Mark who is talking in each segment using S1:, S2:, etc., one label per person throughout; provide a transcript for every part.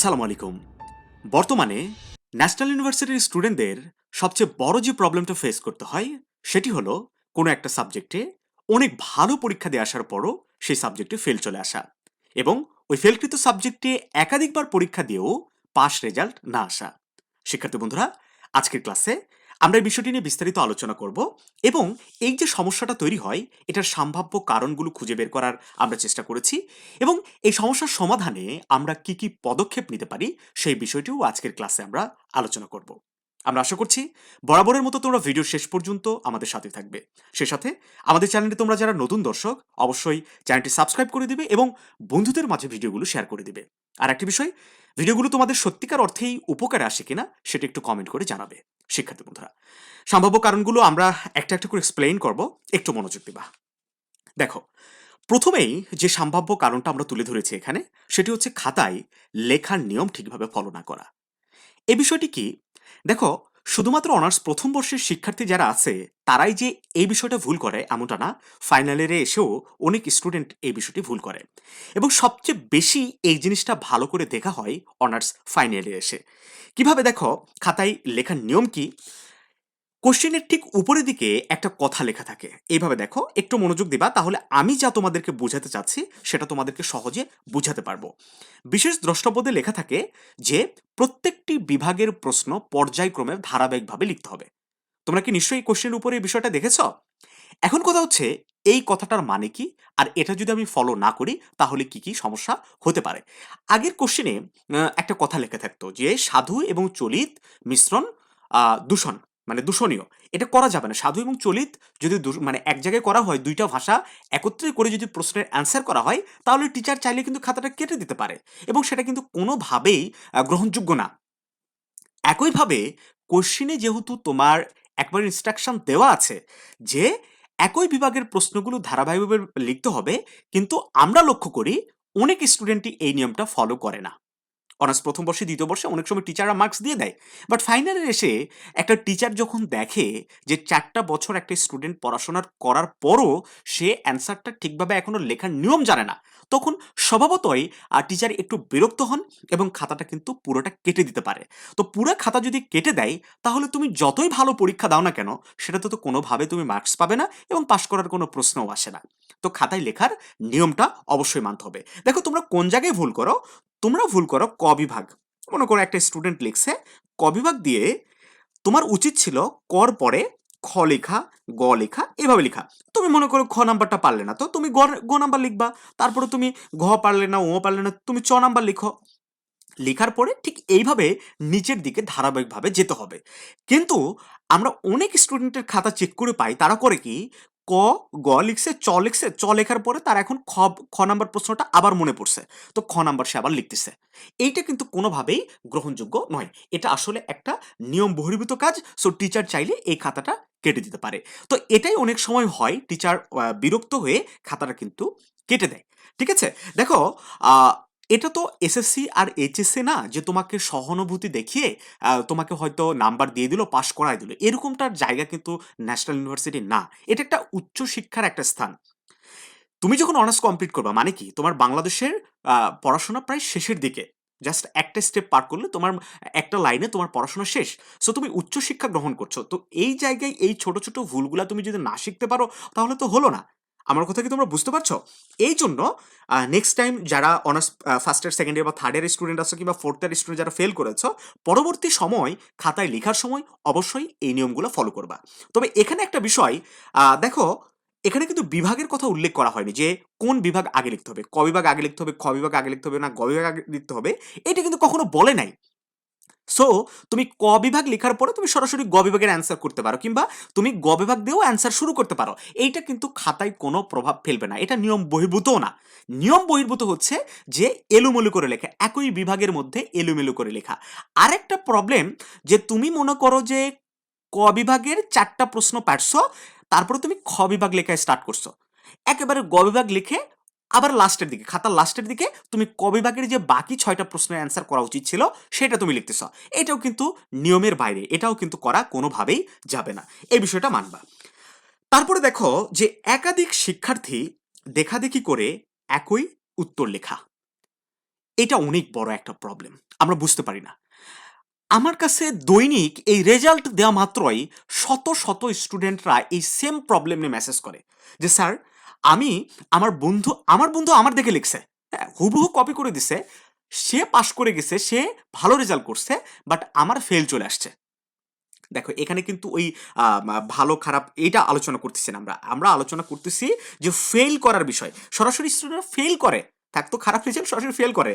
S1: আসসালামু আলাইকুম। বর্তমানে ন্যাশনাল ইউনিভার্সিটির স্টুডেন্টদের সবচেয়ে বড় যে প্রবলেমটা ফেস করতে হয়, সেটি হলো কোনো একটা সাবজেক্টে অনেক ভালো পরীক্ষা দিয়ে আসার পরও সেই সাবজেক্টে ফেল চলে আসা এবং ওই ফেলকৃত সাবজেক্টে একাধিকবার পরীক্ষা দিয়েও পাস রেজাল্ট না আসা। শিক্ষার্থী বন্ধুরা, আজকের ক্লাসে আমরা এই বিষয়টি নিয়ে বিস্তারিত আলোচনা করব এবং এই যে সমস্যাটা তৈরি হয়, এটার সম্ভাব্য কারণগুলো খুঁজে বের করার আমরা চেষ্টা করেছি এবং এই সমস্যার সমাধানে আমরা কি কি পদক্ষেপ নিতে পারি, সেই বিষয়টিও আজকের ক্লাসে আমরা আলোচনা করব। আমরা আশা করছি বরাবরের মতো তোমরা ভিডিও শেষ পর্যন্ত আমাদের সাথে থাকবে। সে সাথে আমাদের চ্যানেলে তোমরা যারা নতুন দর্শক, অবশ্যই চ্যানেলটি সাবস্ক্রাইব করে দিবে এবং বন্ধুদের মাঝে ভিডিওগুলো শেয়ার করে দিবে। আর একটি বিষয়, ভিডিওগুলো তোমাদের সত্যিকার অর্থেই উপকারে আসে কিনা, সেটা একটু কমেন্ট করে জানাবে। শিক্ষার্থী বন্ধুরা। সম্ভাব্য কারণগুলো আমরা একটা একটা করে এক্সপ্লেইন করব। একটু মনোযোগ দিবা। দেখো, প্রথমেই যে সম্ভাব্য কারণটা আমরা তুলে ধরেছি এখানে, সেটি হচ্ছে খাতায় লেখার নিয়ম ঠিকভাবে ফলো না করা। এ বিষয়টি কি? দেখো শুধুমাত্র অনার্স প্রথম বর্ষের শিক্ষার্থী যারা আছে, তারাই যে এই বিষয়টা ভুল করে এমনটা না ফাইনালের এসেও অনেক স্টুডেন্ট এই বিষয়টি ভুল করে। এবং সবচেয়ে বেশি এই জিনিসটা ভালো করে দেখা হয় অনার্স ফাইনালে এসে। কীভাবে দেখো, খাতায় লেখার নিয়ম কি? কোশ্চেনের ঠিক উপরের দিকে একটা কথা লেখা থাকে। এইভাবে দেখো, একটু মনোযোগ দিবা, তাহলে আমি যা তোমাদেরকে বোঝাতে চাচ্ছি, সেটা তোমাদেরকে সহজে বুঝাতে পারব। বিশেষ দ্রষ্টব্যদে লেখা থাকে যে, প্রত্যেকটি বিভাগের প্রশ্ন পর্যায়ক্রমে ধারাবাহিকভাবে লিখতে হবে। তোমরা কি নিশ্চয়ই কোশ্চেনের উপরে এই বিষয়টা দেখেছ? এখন কথা হচ্ছে, এই কথাটার মানে কি? আর এটা যদি আমি ফলো না করি, তাহলে কি কি সমস্যা হতে পারে? আগের কোশ্চেনে একটা কথা লেখা থাকতো যে, সাধু এবং চলিত মিশ্রণ দূষণ। মানে দূষণীয়। এটা করা যাবে না। সাধু এবং চলিত যদি মানে এক জায়গায় করা হয়, দুইটা ভাষা একত্রে করে যদি প্রশ্নের অ্যান্সার করা হয়, তাহলে টিচার চাইলে কিন্তু খাতাটা কেটে দিতে পারে এবং সেটা কিন্তু কোনোভাবেই গ্রহণযোগ্য না। একইভাবে কোশ্চিনে যেহেতু তোমার একবার ইনস্ট্রাকশন দেওয়া আছে যে একই বিভাগের প্রশ্নগুলো ধারাবাহিকভাবে লিখতে হবে, কিন্তু আমরা লক্ষ্য করি অনেক স্টুডেন্টই এই নিয়মটা ফলো করে না। অনার্স প্রথম বর্ষে, দ্বিতীয় বর্ষে অনেক সময় টিচাররা মার্কস দিয়ে দেয়। বাট ফাইনালে এসে একটা টিচার যখন দেখে যে চারটা বছর একটা স্টুডেন্ট পড়াশোনার করার পরও সে অ্যান্সারটা ঠিকভাবে এখনও লেখার নিয়ম জানে না, তখন স্বভাবতই আর টিচার একটু বিরক্ত হন এবং খাতাটা কিন্তু পুরোটা কেটে দিতে পারে। তো পুরো খাতা যদি কেটে দেয়, তাহলে তুমি যতই ভালো পরীক্ষা দাও না কেন, সেটাতে তো কোনোভাবে তুমি মার্কস পাবে না এবং পাশ করার কোনো প্রশ্নও আসে না। তো খাতায় লেখার নিয়মটা অবশ্যই মানতে হবে। দেখো তোমরা কোন জায়গায় ভুল করো? তোমরা ভুল করো ক বিভাগ। মনে করো একটা স্টুডেন্ট লিখছে, ক বিভাগ দিয়ে তোমার উচিত ছিল কর পরে খ লেখা, গ লেখা, এভাবে লেখা। তুমি মনে করো খ নাম্বারটা পারলে না, তো তুমি গ গ নাম্বার লিখবা। তারপরে তুমি ঘ পারলে না ও পারলে না, তুমি চ নাম্বার লিখো। লেখার পরে ঠিক এইভাবে নিচের দিকে ধারাবাহিকভাবে যেতে হবে। কিন্তু আমরা অনেক স্টুডেন্টের খাতা চেক করে পাই, তারা করে কি? ক, গ লিখছে, চ লিখছে, চ লেখার পরে তার এখন খ খ নাম্বার প্রশ্নটা আবার মনে পড়ছে। তো খ নাম্বার সে আবার লিখতেছে। এইটা কিন্তু কোনোভাবেই গ্রহণযোগ্য নয়। এটা আসলে একটা নিয়ম বহির্ভূত কাজ, সো টিচার চাইলে এই খাতাটা কেটে দিতে পারে। তো এটাই অনেক সময় হয় টিচার বিরক্ত হয়ে খাতাটা কিন্তু কেটে দেয়। ঠিক আছে? দেখো এটা তো এসএসসি আর এইচএসসি না, যে তোমাকে সহানুভূতি দেখিয়ে তোমাকে হয়তো নাম্বার দিয়ে দিল, পাশ করায় দিল, এরকমটার জায়গা কিন্তু ন্যাশনাল ইউনিভার্সিটি না। এটা একটা উচ্চ শিক্ষার একটা স্থান। তুমি যখন অনার্স কমপ্লিট করবা মানে কি? তোমার বাংলাদেশের পড়াশোনা প্রায় শেষের দিকে। জাস্ট একটা স্টেপ পার করলে তোমার, একটা লাইনে তোমার পড়াশোনা শেষ। সো তুমি উচ্চ শিক্ষা গ্রহণ করছ। তো এই জায়গায় এই ছোট ছোট ভুলগুলা তুমি যদি না শিখতে পারো, তাহলে তো হলো না। আমার কথা কি তোমরা বুঝতে পারছ? এই জন্য নেক্সট টাইম যারা honours first year second year বা থার্ড ইয়ার স্টুডেন্ট আছো কিংবা ফোর্থ ইয়ার স্টুডেন্ট যারা ফেল করেছ, পরবর্তী সময় খাতায় লেখার সময় অবশ্যই এই নিয়মগুলো ফলো করবা। তবে এখানে একটা বিষয় দেখো, এখানে কিন্তু বিভাগের কথা উল্লেখ করা হয়নি যে কোন বিভাগ আগে লিখতে হবে, ক বিভাগ আগে লিখতে হবে, খ বিভাগ আগে লিখতে হবে না, গ বিভাগ আগে লিখতে হবে, এটা কিন্তু কখনো বলে নাই। সো তুমি ক বিভাগ লেখার পরে তুমি সরাসরি গ বিভাগের অ্যান্সার করতে পারো, কিংবা তুমি গ বিভাগ দিয়েও অ্যান্সার শুরু করতে পারো। এইটা কিন্তু খাতায় কোনো প্রভাব ফেলবে না। এটা নিয়ম বহির্ভূতও না। নিয়ম বহির্ভূত হচ্ছে যে এলুমেলু করে লেখা, একই বিভাগের মধ্যে এলুমেলু করে লেখা। আরেকটা প্রবলেম যে তুমি মনে করো যে ক বিভাগের চারটা প্রশ্ন পারছ, তারপরে তুমি খ বিভাগ লেখা স্টার্ট করছ। একেবারে গ বিভাগ লিখে আবার লাস্টের দিকে, খাতার লাস্টের দিকে তুমি ক বিভাগের যে বাকি ছয়টা প্রশ্নের অ্যান্সার করা উচিত ছিল, সেটা তুমি লিখতেছ। এটাও কিন্তু নিয়মের বাইরে, এটাও কিন্তু করা কোনোভাবেই যাবে না। এই বিষয়টা মানবা। তারপরে দেখো যে একাধিক শিক্ষার্থী দেখাদেখি করে একই উত্তর লেখা। এটা অনেক বড় একটা প্রবলেম আমরা বুঝতে পারি না। আমার কাছে দৈনিক এই রেজাল্ট দেওয়া মাত্রই শত শত স্টুডেন্টরা এই সেম প্রবলেম নিয়ে মেসেজ করে যে, স্যার আমি আমার বন্ধু আমার বন্ধু আমার দেখে লিখছে। হ্যাঁ হুবহু কপি করে দিছে। সে পাশ করে গেছে, সে ভালো রেজাল্ট করছে বাট আমার ফেল চলে আসছে। দেখো, এখানে কিন্তু ওই ভালো, খারাপ এটা আলোচনা করতেছি না আমরা। আমরা আলোচনা করতেছি যে ফেল করার বিষয়। সরাসরি স্টুডেন্ট ফেল করে। থাকতো খারাপ রেজাল্ট সরাসরি ফেল করে।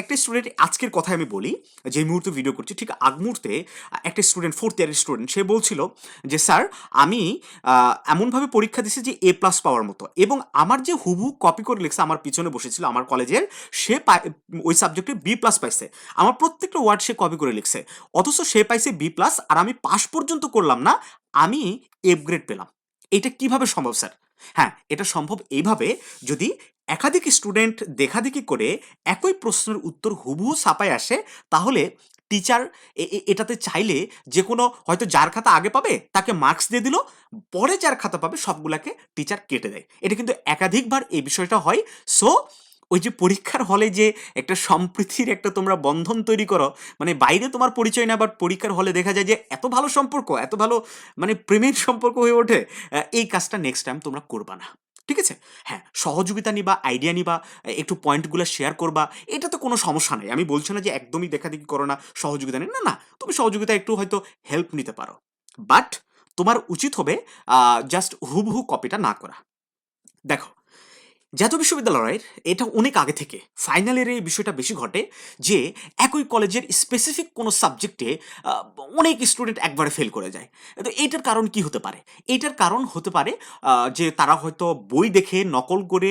S1: একটা স্টুডেন্ট আজকের কথা আমি বলি, যে মুহূর্তে ভিডিও করছি, ঠিক আগ মুহূর্তে একটা স্টুডেন্ট ফোর্থ ইয়ারের স্টুডেন্ট সে বলছিল যে স্যার আমি এমনভাবে পরীক্ষা দিছি যে এ প্লাস পাওয়ার মতো। এবং আমার যে হুবহু কপি করে লিখছে, আমার পিছনে বসেছিল, আমার কলেজের সে ওই সাবজেক্টে বি প্লাস পাইছে। আমার প্রত্যেকটা ওয়ার্ড সে কপি করে লিখছে। অথচ সে পাইছে বি প্লাস আর আমি পাস পর্যন্ত করলাম না, আমি এফ গ্রেড পেলাম। এটা কীভাবে সম্ভব স্যার হ্যাঁ এটা সম্ভব এইভাবে যদি একাধিক স্টুডেন্ট দেখাদেখি করে একই প্রশ্নের উত্তর হুবহু ছাপায় আসে, তাহলে টিচার এটাতে চাইলে যে কোনো হয়তো যার খাতা আগে পাবে তাকে মার্কস দিয়ে দিল, পরে যার খাতা পাবে সবগুলাকে টিচার কেটে দেয়। এটা কিন্তু একাধিকবার এই বিষয়টা হয়। সো ওই যে পরীক্ষার হলে যে একটা সম্প্রীতির একটা তোমরা বন্ধন তৈরি করো মানে বাইরে তোমার পরিচয় না বাট পরীক্ষার হলে দেখা যায় যে এত ভালো সম্পর্ক, এত ভালো মানে প্রেমের সম্পর্ক হয়ে ওঠে এই কাজটা নেক্সট টাইম তোমরা করবা না। ঠিক আছে? হ্যাঁ সহযোগিতা নিবা আইডিয়া নিবা, একটু পয়েন্টগুলো শেয়ার করবা, এটা তো কোনো সমস্যা নেই। আমি বলছি না যে একদমই দেখা দেখি করো না, সহযোগিতা নেই না না, তুমি সহযোগিতা একটু হয়তো হেল্প নিতে পারো। বাট তোমার উচিত হবে জাস্ট হুবহু কপিটা না করা। দেখো জাতীয় বিশ্ববিদ্যালয়ের এটা অনেক আগে থেকে। ফাইনাল ইয়ারে এই বিষয়টা বেশি ঘটে যে একই কলেজের স্পেসিফিক কোনো সাবজেক্টে অনেক স্টুডেন্ট একবারে ফেল করে যায়। তো এইটার কারণ কি হতে পারে? এইটার কারণ হতে পারে যে তারা হয়তো বই দেখে নকল করে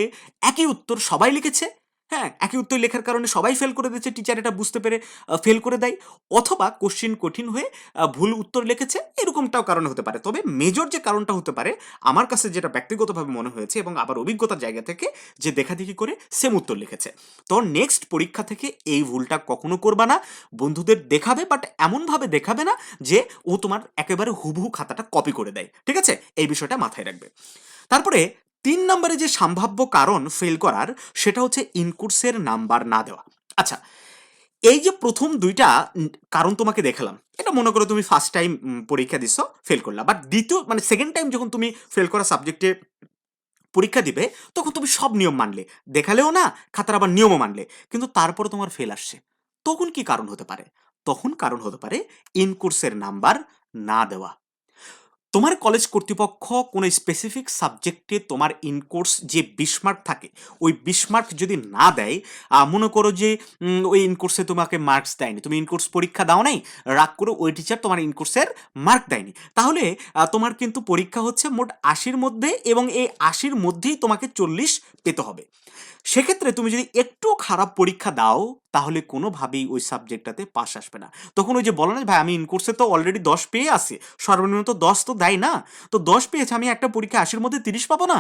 S1: একই উত্তর সবাই লিখেছে হ্যাঁ একই উত্তর লেখার কারণে সবাই ফেল করে দিয়েছে টিচার এটা বুঝতে পেরে ফেল করে দেয়। অথবা কোশ্চিন কঠিন হয়ে ভুল উত্তর লিখেছে, এরকমটাও কারণ হতে পারে। তবে মেজর যে কারণটা হতে পারে, আমার কাছে যেটা ব্যক্তিগতভাবে মনে হয়েছে এবং আবার অভিজ্ঞতার জায়গা থেকে যে দেখাদেখি করে সেম উত্তর লিখেছে। তো নেক্সট পরীক্ষা থেকে এই ভুলটা কখনো করবা না। বন্ধুদের দেখাবে বাট এমনভাবে দেখাবে না যে ও তোমার একেবারে হুবহু খাতাটা কপি করে দেয়। ঠিক আছে? এই বিষয়টা মাথায় রাখবে। তারপরে তিন নম্বরে যে সম্ভাব্য কারণ ফেল করার, সেটা হচ্ছে ইনকোর্সের নাম্বার না দেওয়া। আচ্ছা এই যে প্রথম দুইটা কারণ তোমাকে দেখালাম, এটা মনে করো তুমি ফার্স্ট টাইম পরীক্ষা দিচ্ছ ফেল করলা। বাট দ্বিতীয় মানে সেকেন্ড টাইম যখন তুমি ফেল করা সাবজেক্টে পরীক্ষা দিবে, তখন তুমি সব নিয়ম মানলে। দেখালেও না, খাতার আবার নিয়মও মানলে। কিন্তু তারপর তোমার ফেল আসছে। তখন কি কারণ হতে পারে? তখন কারণ হতে পারে ইনকোর্সের নাম্বার না দেওয়া। তোমার কলেজ কর্তৃপক্ষ কোনো স্পেসিফিক সাবজেক্টে তোমার ইনকোর্স যে বিশ মার্ক থাকে, ওই বিশ মার্ক যদি না দেয় মনে করো যে ওই ইনকোর্সে তোমাকে মার্কস দেয়নি, তুমি ইনকোর্স পরীক্ষা দাও নাই, রাগ করে ওই টিচার তোমার ইনকোর্সের মার্ক দেয়নি। তাহলে তোমার কিন্তু পরীক্ষা হচ্ছে মোট আশির মধ্যে এবং এই আশির মধ্যেই তোমাকে চল্লিশ পেতে হবে। সেক্ষেত্রে তুমি যদি একটু খারাপ পরীক্ষা দাও তাহলে কোনোভাবেই ওই সাবজেক্টটাতে পাস আসবে না। তখন ওই যে বলো না ভাই, আমি ইনকোর্সে তো অলরেডি দশ পেয়ে আসে সর্বনিম্ন তো দশ তো দেয় না। তো দশ পেয়েছে, আমি একটা পরীক্ষা আশির মধ্যে তিরিশ পাবো না?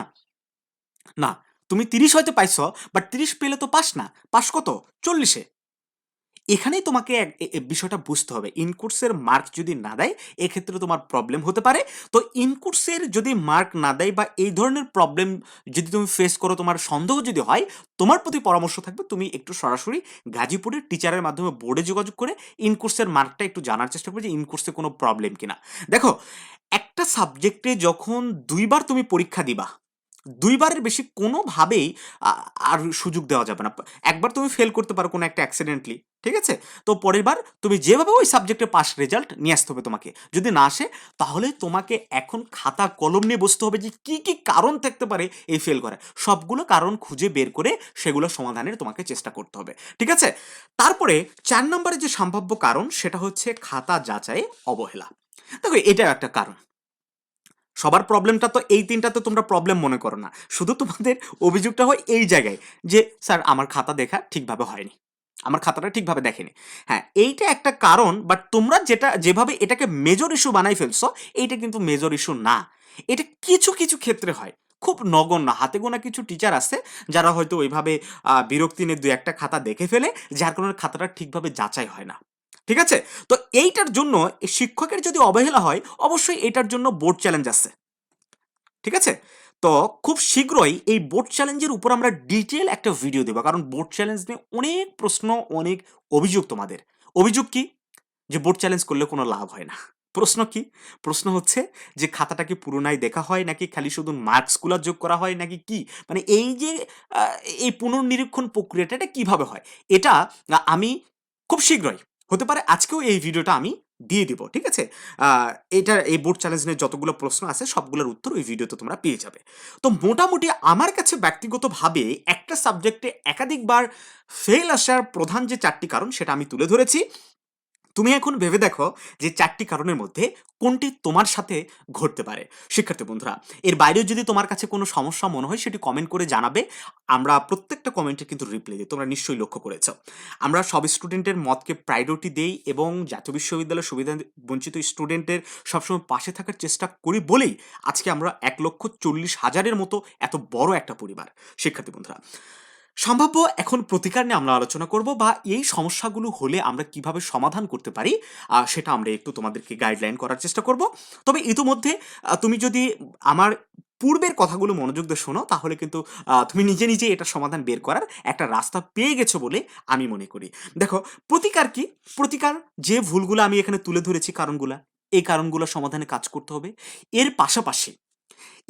S1: না, তুমি তিরিশ হয়তো পাইছ বাট তিরিশ পেলে তো পাস না। পাস কত? চল্লিশে। এখানেই তোমাকে এক- বিষয়টা বুঝতে হবে। ইনকোর্সের মার্ক যদি না দেয়, এক্ষেত্রে তোমার প্রবলেম হতে পারে। তো ইনকোর্সের যদি মার্ক না দেয় বা এই ধরনের প্রবলেম যদি তুমি ফেস করো, তোমার সন্দেহ যদি হয়, তোমার প্রতি পরামর্শ থাকবে, তুমি একটু সরাসরি গাজীপুরের টিচারের মাধ্যমে বোর্ডে যোগাযোগ করে ইনকোর্সের মার্কটা একটু জানার চেষ্টা করবে যে ইনকোর্সে কোনো প্রবলেম কিনা। দেখো, একটা সাবজেক্টে যখন দুইবার তুমি পরীক্ষা দিবা দুইবারের বেশি কোনোভাবেই আর সুযোগ দেওয়া যাবে না। একবার তুমি ফেল করতে পারো কোনো একটা অ্যাক্সিডেন্টলি ঠিক আছে? তো পরের বার তুমি যেভাবে ওই সাবজেক্টে পাস রেজাল্ট নিয়ে আসতে হবে তোমাকে। যদি না আসে, তাহলে তোমাকে এখন খাতা কলম নিয়ে বসতে হবে যে কি কি কারণ থাকতে পারে এই ফেল করার। সবগুলো কারণ খুঁজে বের করে সেগুলো সমাধানের তোমাকে চেষ্টা করতে হবে, ঠিক আছে? তারপরে চার নম্বরের যে সম্ভাব্য কারণ, সেটা হচ্ছে খাতা যাচাই অবহেলা। দেখো, এটাও একটা কারণ। সবার প্রবলেমটা তো এই তিনটাতে তোমরা প্রবলেম মনে করো না। শুধু তোমাদের অভিযোগটা হয় এই জায়গায় যে, স্যার, আমার খাতা দেখা ঠিকভাবে হয়নি। আমার খাতাটা ঠিকভাবে দেখেনি। হ্যাঁ এইটা একটা কারণ বাট তোমরা যেটা, যেভাবে এটাকে মেজর ইস্যু বানাই ফেলছো, এইটা কিন্তু মেজর ইস্যু না। এটা কিছু কিছু ক্ষেত্রে হয়। খুব নগণ্য। হাতে গোনা কিছু টিচার আছে, যারা হয়তো ওইভাবে বিরক্তি নিয়ে দু একটা খাতা দেখে ফেলে, যার কারণে খাতাটা ঠিকভাবে যাচাই হয় না। ঠিক আছে? তো এইটার জন্য শিক্ষকের যদি অবহেলা হয়, অবশ্যই এটার জন্য বোর্ড চ্যালেঞ্জ আছে। ঠিক আছে? তো খুব শীঘ্রই এই বোর্ড চ্যালেঞ্জের উপর আমরা ডিটেল একটা ভিডিও দেবো, কারণ বোর্ড চ্যালেঞ্জ নিয়ে অনেক প্রশ্ন, অনেক অভিযোগ তোমাদের। অভিযোগ কি? যে বোর্ড চ্যালেঞ্জ করলে কোনো লাভ হয় না। প্রশ্ন কি? প্রশ্ন হচ্ছে যে খাতাটাকে পুরোনায় দেখা হয় নাকি খালি শুধু মার্কসগুলো যোগ করা হয় নাকি কি? মানে এই যে এই পুনর্নিরীক্ষণ প্রক্রিয়াটা এটা কীভাবে হয়? এটা আমি খুব শীঘ্রই হতে পারে আজকেও এই ভিডিওটা আমি দিয়ে দিব, ঠিক আছে? এটা এই বোর্ড চ্যালেঞ্জ নিয়ে যতগুলো প্রশ্ন আছে, সবগুলোর উত্তর ওই ভিডিওতে তোমরা পেয়ে যাবে। তো মোটামুটি আমার কাছে ব্যক্তিগতভাবে একটা সাবজেক্টে একাধিকবার ফেল আসার প্রধান যে চারটি কারণ, সেটা আমি তুলে ধরেছি। তুমি এখন ভেবে দেখো যে চারটি কারণের মধ্যে কোনটি তোমার সাথে ঘটতে পারে। শিক্ষার্থী বন্ধুরা, এর বাইরেও যদি তোমার কাছে কোনো সমস্যা মনে হয়, সেটি কমেন্ট করে জানাবে। আমরা প্রত্যেকটা কমেন্টে কিন্তু রিপ্লাই দিই। তোমরা নিশ্চয়ই লক্ষ্য করেছ। আমরা সব স্টুডেন্টের মতকে প্রায়োরিটি দেই এবং জাতীয় বিশ্ববিদ্যালয়ের সুবিধা বঞ্চিত স্টুডেন্টের সবসময় পাশে থাকার চেষ্টা করি বলেই আজকে আমরা এক লক্ষ চল্লিশ হাজারের মতো এত বড় একটা পরিবার। শিক্ষার্থী বন্ধুরা সম্ভাব্য এখন প্রতিকার নিয়ে আমরা আলোচনা করব বা এই সমস্যাগুলো হলে আমরা কীভাবে সমাধান করতে পারি সেটা আমরা একটু তোমাদেরকে গাইডলাইন করার চেষ্টা করব। তবে ইতিমধ্যে তুমি যদি আমার পূর্বের কথাগুলো মনোযোগ দিয়ে শোনো, তাহলে কিন্তু তুমি নিজে নিজে এটা সমাধান বের করার একটা রাস্তা পেয়ে গেছো বলে আমি মনে করি। দেখো, প্রতিকার কি? প্রতিকার যে ভুলগুলো আমি এখানে তুলে ধরেছি কারণগুলা, এই কারণগুলো সমাধানে কাজ করতে হবে। এর পাশাপাশি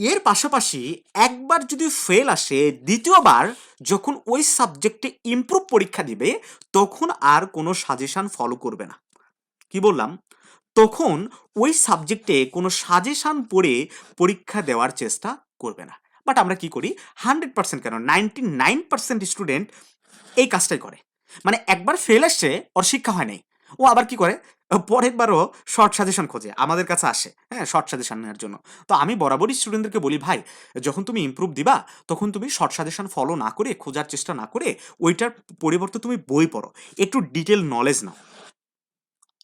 S1: এর পাশাপাশি একবার যদি ফেল আসে, দ্বিতীয়বার যখন ওই সাবজেক্টে ইমপ্রুভ পরীক্ষা দিবে, তখন আর কোনো সাজেশান ফলো করবে না। কি বললাম? তখন ওই সাবজেক্টে কোনো সাজেশান পড়ে পরীক্ষা দেওয়ার চেষ্টা করবে না। বাট আমরা কি করি? হান্ড্রেড পার্সেন্ট কেন? নাইনটি নাইন পার্সেন্ট স্টুডেন্ট এই কাজটাই করে। মানে একবার ফেল আসছে, ওর শিক্ষা হয় নাই। ও আবার কি করে? পরের বারও শর্ট সাজেশন খোঁজে, আমাদের কাছে আসে হ্যাঁ শর্ট সাজেশন নেওয়ার জন্য। তো আমি বরাবরই স্টুডেন্টদেরকে বলি, ভাই, যখন তুমি ইম্প্রুভ দিবা, তখন তুমি শর্ট সাজেশন ফলো না করে, খোঁজার চেষ্টা না করে, ওইটার পরিবর্তে তুমি বই পড়ো। একটু ডিটেল নলেজ নাও।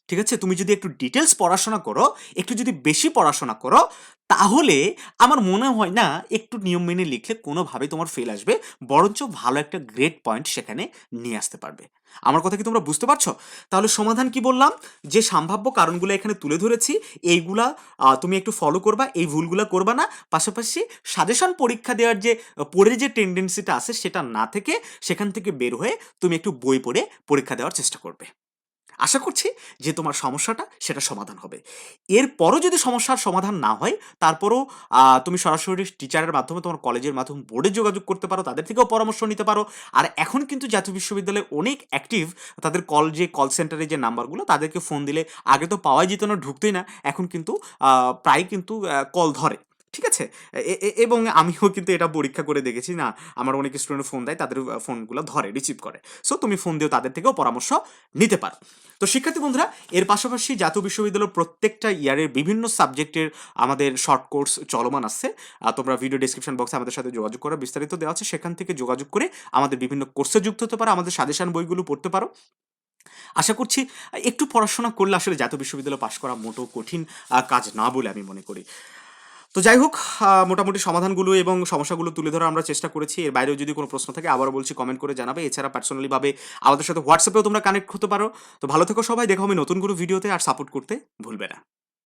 S1: ঠিক আছে? তুমি যদি একটু ডিটেলস পড়াশোনা করো, একটু যদি বেশি পড়াশোনা করো, তাহলে আমার মনে হয় না একটু নিয়ম মেনে লিখলে কোনোভাবে তোমার ফেল আসবে, বরঞ্চ ভালো একটা গ্রেট পয়েন্ট সেখানে নিয়ে আসতে পারবে। আমার কথা কি তোমরা বুঝতে পারছ? তাহলে সমাধান কি বললাম? যে সম্ভাব্য কারণগুলো এখানে তুলে ধরেছি, এইগুলা তুমি একটু ফলো করবা, এই ভুলগুলো করবা না। পাশাপাশি সাজেশন পরীক্ষা দেওয়ার যে পড়ে যে টেন্ডেন্সিটা আছে সেটা না থেকে সেখান থেকে বের হয়ে তুমি একটু বই পড়ে পরীক্ষা দেওয়ার চেষ্টা করবে। আশা করছি যে তোমার সমস্যাটা সেটা সমাধান হবে। এরপরও যদি সমস্যার সমাধান না হয়, তারপরও তুমি সরাসরি টিচারের মাধ্যমে তোমার কলেজের মাধ্যমে বোর্ডে যোগাযোগ করতে পারো, তাদের থেকেও পরামর্শ নিতে পারো। আর এখন কিন্তু জাতীয় বিশ্ববিদ্যালয়ে অনেক অ্যাক্টিভ তাদের কল যে কল সেন্টারে যে নাম্বারগুলো তাদেরকে ফোন দিলে আগে তো পাওয়াই যেত না, ঢুকতেই না। এখন কিন্তু প্রায় কিন্তু কল ধরে। ঠিক আছে? এবং আমিও কিন্তু এটা পরীক্ষা করে দেখেছি, না, আমার অনেক স্টুডেন্ট ফোন দেয়, তাদের ফোনগুলো ধরে রিসিভ করে। সো তুমি ফোন দিয়েও তাদের থেকেও পরামর্শ নিতে পারো। তো শিক্ষার্থী বন্ধুরা, এর পাশাপাশি জাতীয় বিশ্ববিদ্যালয়ের প্রত্যেকটা ইয়ারের বিভিন্ন সাবজেক্টের আমাদের শর্ট কোর্স চলমান আছে। তোমরা ভিডিও ডিসক্রিপশন বক্সে আমাদের সাথে যোগাযোগ করো, বিস্তারিত দেওয়া আছে। সেখান থেকে যোগাযোগ করে আমাদের বিভিন্ন কোর্সে যুক্ত হতে পারো, আমাদের সাজেশন বইগুলো পড়তে পারো। আশা করছি, একটু পড়াশোনা করলে আসলে জাতীয় বিশ্ববিদ্যালয় পাশ করা মোটো কঠিন কাজ না বলে আমি মনে করি। তো যাই হোক মোটামুটি সমাধানগুলো এবং সমস্যাগুলো তুলে ধরার আমরা চেষ্টা করেছি। এর বাইরেও যদি কোনো প্রশ্ন থাকে, আবারও বলছি কমেন্ট করে জানাবে। এছাড়া পার্সোনালিভাবে আমাদের সাথে হোয়াটসঅ্যাপেও তোমরা কানেক্ট হতে পারো। তো ভালো থেকো সবাই, দেখো আমি নতুন কোনো ভিডিওতে আর সাপোর্ট করতে ভুলবে না।